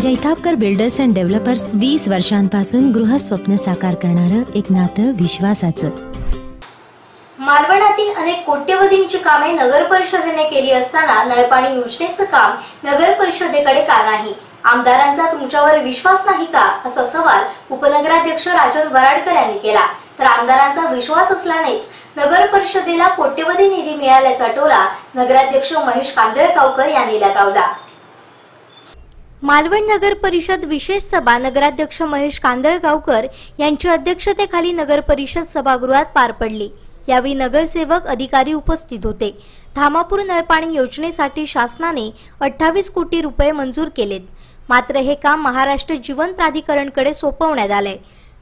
Jaitapkar builders and developers वीस वर्षांपासून गृहस्वप्न साकार करणारं एक नातं विश्वासाचं. मालवणातील अनेक कोट्यवधींची कामे नगर परिषदेने केली असताना नळपाणी योजनेचं काम नगर परिषदेकडे का नाही? आमदारांचा तुमच्यावर विश्वास नाही का? असा सवाल उपनगराध्यक्ष राजन वराडकर यांनी केला. तर आमदारांचा विश्वास असल्यानेच नगर परिषदेला कोट्यवधी निधी मिळाल्याचा टोला नगराध्यक्ष महेश कांदळगावकर यांनी लगावला. मालवण नगर परिषद विशेष सभा नगराध्यक्ष महेश कांदळगावकर यांच्या अध्यक्षतेखाली नगर परिषद सभागृहात पार पडली. यावेळी नगरसेवक अधिकारी उपस्थित होते. धामापूर नळपाणी योजनेसाठी शासनाने अठ्ठावीस कोटी रुपये मंजूर केलेत. मात्र हे काम महाराष्ट्र जीवन प्राधिकरणकडे सोपवण्यात आलंय.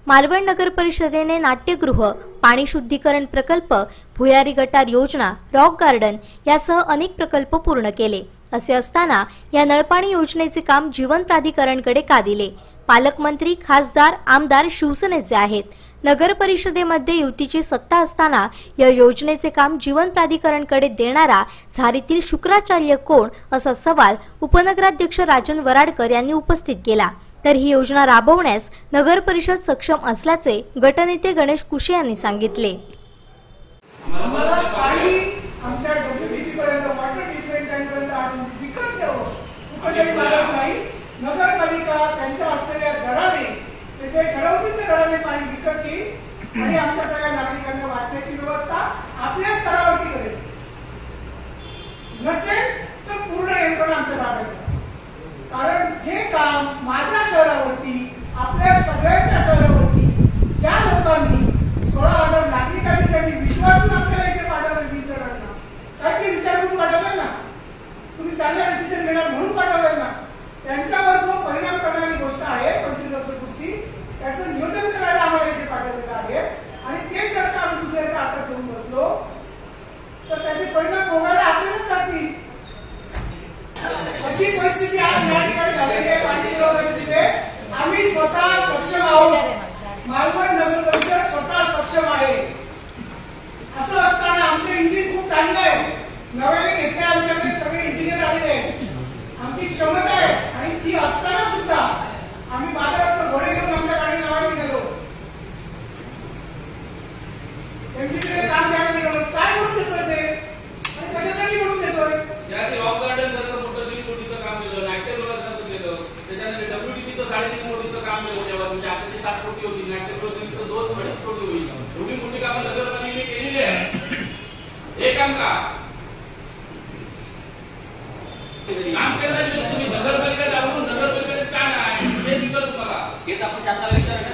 मालवण नगर परिषदेने नाट्यगृह पाणी शुद्धीकरण प्रकल्प भुयारी गटार योजना रॉक गार्डन यासह अनेक प्रकल्प पूर्ण केले. असे असताना या नळपाणी योजनेचे काम जीवन प्राधिकरणकडे का दिले? पालकमंत्री खासदार आमदार शिवसेनेचे आहेत. नगर परिषदेमध्ये युतीची सत्ता असताना या योजनेचे काम जीवन प्राधिकरणकडे देणारा झारीतील शुक्राचार्य कोण असा सवाल उपनगराध्यक्ष राजन वराडकर यांनी उपस्थित केला. तर ही योजना राबवण्यास नगर परिषद सक्षम असल्याचे गटनेते गणेश कुशे यांनी सांगितले. नगरपालिका त्यांच्या असलेल्या घराने ते जे ठरवतील त्या दराने पाणी विकत घेईल. आणि आमच्या एमजीपीने काम द्यायला निघालो काय म्हणून देतोय ते आणि कशासाठी म्हणून देतोय या ते रॉक गार्डन सारखं मोठं दीड कोटीचं काम केलं नाट्यगृह सारखं केलं. त्याच्यानंतर डब्ल्यूडीपीचं साडेतीन कोटीचं काम केलं तेव्हा. म्हणजे आता सात कोटी होती. नाट्यगृह तुमचं दोन अडीच कोटी होईल. एवढी मोठी कामं नगरपालिकेने केलेली आहे हे काम का? काम केल्याशिवाय तुम्ही नगरपालिका दाबून नगरपालिकेत का नाही? हे विकत तुम्हाला. हेच आपण शासनाला विचारायला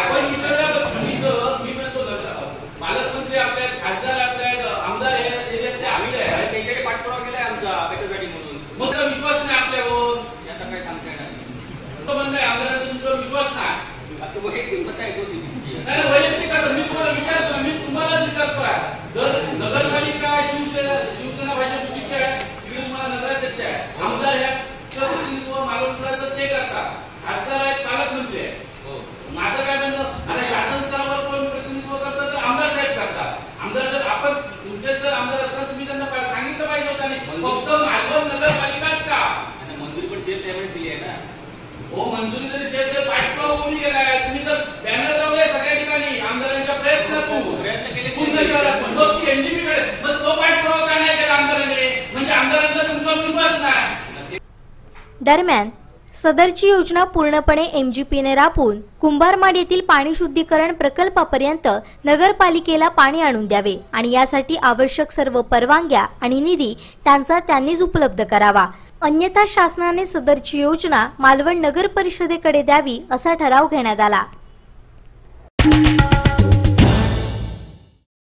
आपण विचारलं तर तुम्हीचं मी म्हणतो तसं पालकमंत्री आपल्या आहेत, खासदार आपल्या आहेत, आमदार आहे एरियातले आम्ही आहे त्यांच्याकडे पाठपुरावा केलाय आमचा बॅटलबॅटी म्हणून मग त्याला विश्वास नाही आपल्यावर याचा काय सांगता येणार नाही. तो म्हणताय आमदारांचा तुमच्यावर विश्वास नाही वैयक्तिक आता मी तुम्हाला विचारतो मी तुम्हाला जर नगरपालिका शिवसेना शिवसेना भाजप युतीची आहे तिकडे तुम्हाला नगराध्यक्ष आहे. आमदार आहे प्रतिनिधित्व मालवणपुराचं ते करतात. खासदार आहेत पालकमंत्री हो. माझं काय म्हणणं आता शासन स्तरावर कोण प्रतिनिधित्व करतं तर आमदार साहेब करतात. आमदार साहेब आपण तुमचे जर आमदार असतात तुम्ही त्यांना सांगितलं पाहिजे होतं आणि फक्त मालवण नगरपालिकाच का? आणि मंजुरी पण सेम त्यावेळेस दिली आहे ना. हो मंजुरी जरी सेल तर कोणी केलाय. तुम्ही तर बॅनर लावले सगळ्या ठिकाणी. आमदारांच्या प्रयत्नातून. प्रयत्न केले. पूर्ण शहरातून. मग ती एनजीपी कडे. मग तो पाठपुरावा का नाही केला आमदारांनी? म्हणजे आमदारांचा तुमचा विश्वास नाही. दरम्यान सदरची योजना पूर्णपणे एमजीपीने राबवून कुंभारमाड येथील पाणी शुद्धीकरण प्रकल्पापर्यंत नगरपालिकेला पाणी आणून द्यावे आणि यासाठी आवश्यक सर्व परवानग्या आणि निधी त्यांचा त्यांनीच उपलब्ध करावा. अन्यथा शासनाने सदरची योजना मालवण नगर परिषदेकडे द्यावी असा ठराव घेण्यात आला.